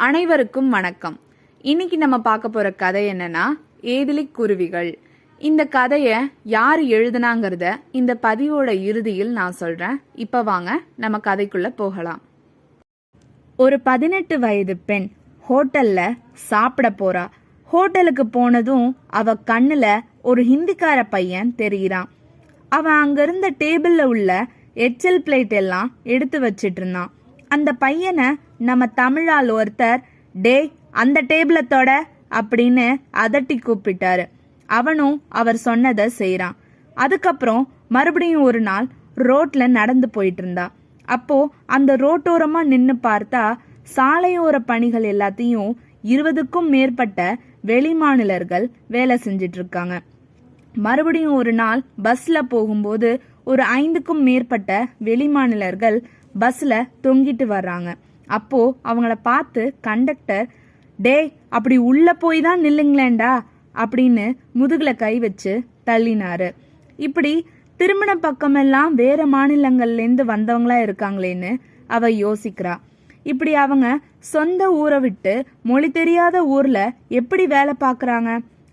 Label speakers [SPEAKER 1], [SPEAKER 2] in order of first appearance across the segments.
[SPEAKER 1] அனைவருக்கும் வணக்கம். இன்னைக்கு நம்ம பார்க்க போற கதை என்னன்னா ஏதிலி குருவிகள். இந்த கதையை யார் எழுதுனாங்கிறத இந்த பதிவோட இறுதியில் நான் சொல்றேன். இப்ப வாங்க நம்ம கதைக்குள்ள போகலாம். ஒரு பதினெட்டு வயது பெண் ஹோட்டல்ல சாப்பிட போறா. ஹோட்டலுக்கு போனதும் அவ கண்ணுல ஒரு ஹிந்திக்கார பையன் தெரிகிறான் அவன் அங்கிருந்த டேபிள்ல உள்ள எச்சல் பிளேட் எல்லாம் எடுத்து வச்சிட்டு இருந்தான். அந்த பையனை நம்ம தமிழால் ஒருத்தர் டேய் அந்த டேபிளை தொட அப்படின்னு அதட்டி கூப்பிட்டாரு. அவனும் அவர் சொன்னதை செய்கிறான் அதுக்கப்புறம் மறுபடியும் ஒரு நாள் ரோட்ல நடந்து போயிட்டு இருந்தா. அப்போ அந்த ரோட்டோரமா நின்னு பார்த்தா சாலையோர பணிகள் எல்லாத்தையும் இருபதுக்கும் மேற்பட்ட வெளிமாநிலர்கள் வேலை செஞ்சிட்டு இருக்காங்க. மறுபடியும் ஒரு நாள் பஸ்ல போகும்போது ஒரு ஐந்துக்கும் மேற்பட்ட வெளிமாநிலர்கள் பஸ்ல தொங்கிட்டு வர்றாங்க. அப்போ அவங்கள பார்த்து கண்டக்டர் டேய் அப்படி உள்ள போய் தான் நில்லுங்களேண்டா அப்படின்னு முதுகுல கை வச்சு தள்ளினாரு. இப்படி திருமண பக்கமெல்லாம் வேற மாநிலங்கள்ல இருந்து வந்தவங்களா இருக்காங்களேன்னு அவ யோசிக்கிறா. இப்படி அவங்க சொந்த ஊரை விட்டு மொழி தெரியாத ஊர்ல எப்படி வேலை பார்க்குறாங்க?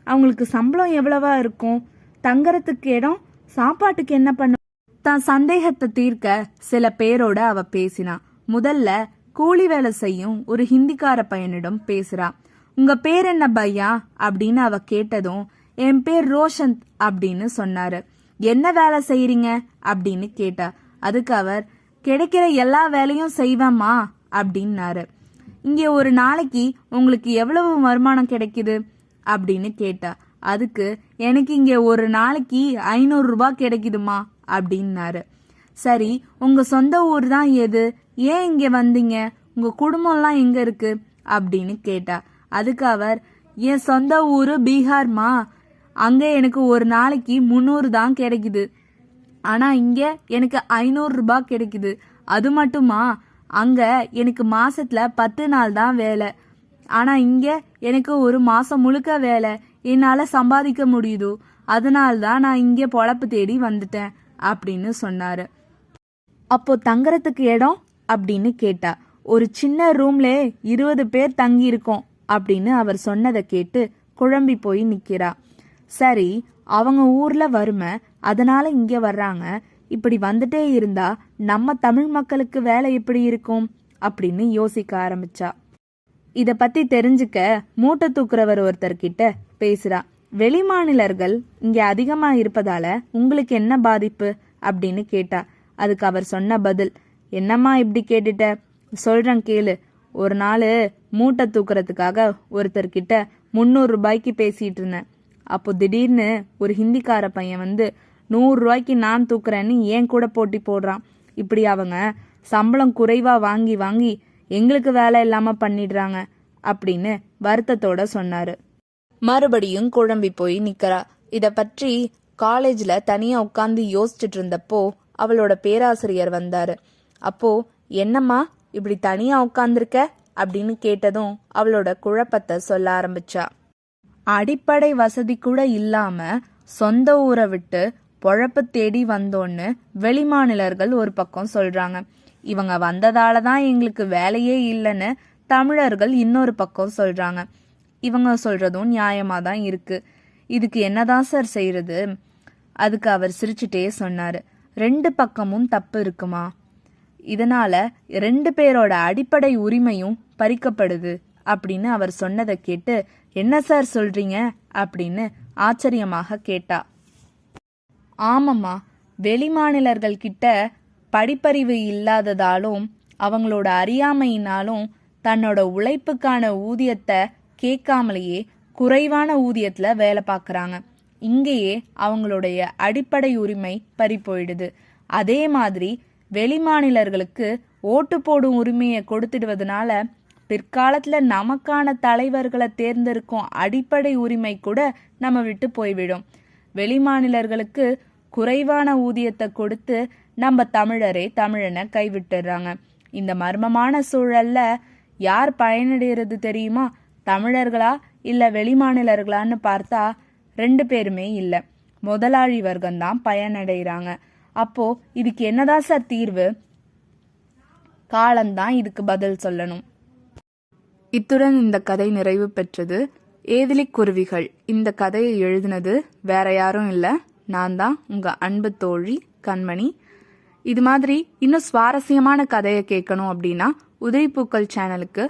[SPEAKER 1] அவங்களுக்கு சம்பளம் எவ்வளவா இருக்கும்? தங்கறதுக்கு இடம் சாப்பாட்டுக்கு என்ன பண்ண தான் சந்தேகத்தை தீர்க்க சில பேரோட அவ பேசினா. முதல்ல கூலி வேலை செய்யும் ஒரு ஹிந்திக்கார பையனிடம் பேசுறா. உங்க பேர் என்ன பையா? அப்படின்னு அவ கேட்டதும் என் பேர் ரோஷந்த் அப்படின்னு சொன்னாரு. என்ன வேலை செய்யறீங்க அப்படின்னு கேட்டா. அதுக்கு அவர் கிடைக்கிற எல்லா வேலையும் செய்வேம்மா அப்படின்னாரு. இங்கே ஒரு நாளைக்கு உங்களுக்கு எவ்வளவு வருமானம் கிடைக்குது? அப்படின்னு கேட்டா. அதுக்கு எனக்கு இங்கே ஒரு நாளைக்கு ஐநூறுரூபா கிடைக்குதுமா அப்படின்னாரு. சரி உங்க சொந்த ஊர் தான் எது? ஏன் இங்கே வந்தீங்க? உங்க குடும்பம்லாம் எங்க இருக்கு? அப்படின்னு கேட்டா அதுக்கு அவர் என் சொந்த ஊரு பீகார்மா? அங்கே எனக்கு ஒரு நாளைக்கு முந்நூறு தான் கிடைக்குது. ஆனால் இங்கே எனக்கு ஐநூறுரூபா கிடைக்குது. அது மட்டுமா? அங்கே எனக்கு மாசத்துல பத்து நாள் தான் வேலை. ஆனால் இங்கே எனக்கு ஒரு மாதம் முழுக்க வேலை. என்னால் சம்பாதிக்க முடியுதோ அதனால்தான் நான் இங்கே பொழப்பு தேடி வந்துட்டேன் அப்படின்னு சொன்னார். அப்போ தங்குறதுக்கு இடம் அப்படின்னு கேட்டா. ஒரு சின்ன ரூம்ல இருபது பேர் தங்கி இருக்கோம் அப்படின்னு அவர் சொன்னதை கேட்டு குழம்பி போய் நிக்கிறா. சரி அவங்க ஊர்ல வறுமை அதனால இங்க வர்றாங்க. இப்படி வந்துட்டே இருந்தா நம்ம தமிழ் மக்களுக்கு வேலை எப்படி இருக்கும்? அப்படின்னு யோசிக்க ஆரம்பிச்சா. இத பத்தி தெரிஞ்சுக்க மூட்டை தூக்குறவர் ஒருத்தர் கிட்ட வெளிமாநிலர்கள் இங்கே அதிகமாக இருப்பதால உங்களுக்கு என்ன பாதிப்பு? அப்படின்னு கேட்டா. அதுக்கு அவர் சொன்ன பதில் என்னம்மா இப்படி கேட்டுட்ட? சொல்கிறேன் கேளு. ஒரு நாள் மூட்டை தூக்குறதுக்காக ஒருத்தர்கிட்ட முந்நூறு ரூபாய்க்கு பேசிட்டு இருந்தேன். அப்போ திடீர்னு ஒரு ஹிந்திக்கார பையன் வந்து நூறுரூவாய்க்கு நான் தூக்குறேன்னு ஏன் கூட போட்டி போடுறான்? இப்படி அவங்க சம்பளம் குறைவாக வாங்கி வாங்கி எங்களுக்கு வேலை இல்லாமல் பண்ணிடுறாங்க. அப்படின்னு வருத்தத்தோட சொன்னார். மறுபடியும் குழம்பி போய் நிக்கிறா. இத பற்றி காலேஜ்ல தனியா உட்காந்து யோசிச்சுட்டு இருந்தப்போ அவளோட பேராசிரியர் வந்தாரு. அப்போ என்னம்மா இப்படி தனியா உட்காந்துருக்க அப்படின்னு கேட்டதும் அவளோட குழப்பத்தை சொல்ல ஆரம்பிச்சா. அடிப்படை வசதி கூட இல்லாம சொந்த ஊரை விட்டு பொழப்பு தேடி வந்தோன்னு வெளிமாநிலர்கள் ஒரு பக்கம் சொல்றாங்க. இவங்க வந்ததால தான் எங்களுக்கு வேலையே இல்லைன்னு தமிழர்கள் இன்னொரு பக்கம் சொல்றாங்க. இவங்க சொல்றதும் நியாயமா தான் இருக்கு. இதுக்கு என்னதான் சார் செய்யறது அதுக்கு அவர் சிரிச்சுட்டே சொன்னாரு. ரெண்டு பக்கமும் தப்பு இருக்குமா? இதனால ரெண்டு பேரோட அடிப்படை உரிமையும் பறிக்கப்படுது அப்படின்னு அவர் சொன்னதை கேட்டு என்ன சார் சொல்றீங்க? அப்படின்னு ஆச்சரியமாக கேட்டா. ஆமாம்மா வெளிமாநிலர்கள் கிட்ட படிப்பறிவு இல்லாததாலும் அவங்களோட அறியாமையினாலும் தன்னோட உழைப்புக்கான ஊதியத்தை கேட்காமலேயே குறைவான ஊதியத்துல வேலை பார்க்குறாங்க. இங்கேயே அவங்களுடைய அடிப்படை உரிமை பறி போயிடுது. அதே மாதிரி வெளிமாநிலர்களுக்கு ஓட்டு போடும் உரிமையை கொடுத்துடுவதனால பிற்காலத்தில் நமக்கான தலைவர்களை தேர்ந்தெடுக்கும் அடிப்படை உரிமை கூட நம்ம விட்டு போய்விடும். வெளிமாநிலர்களுக்கு குறைவான ஊதியத்தை கொடுத்து நம்ம தமிழரே தமிழனை கைவிட்டுறாங்க. இந்த மர்மமான சூழல்ல யார் பயனடைகிறது தெரியுமா? தமிழர்களா இல்ல வெளிமாநிலர்களான்னு பார்த்தா ரெண்டு பேருமே இல்ல. முதலாளி வர்க்கம்தான் பயனடைகிறாங்க அப்போ இதுக்கு என்னதான் சார் தீர்வு? காலம்தான் இதுக்கு பதில் சொல்லணும். இத்துடன் இந்த கதை நிறைவு பெற்றது. ஏதிலிக் குருவிகள் இந்த கதையை எழுதினது வேற யாரும் இல்லை. நான் தான் உங்க அன்பு தோழி கண்மணி. இது மாதிரி இன்னும் சுவாரஸ்யமான கதையை கேட்கணும் அப்படின்னா உதவிப்பூக்கள் சேனலுக்கு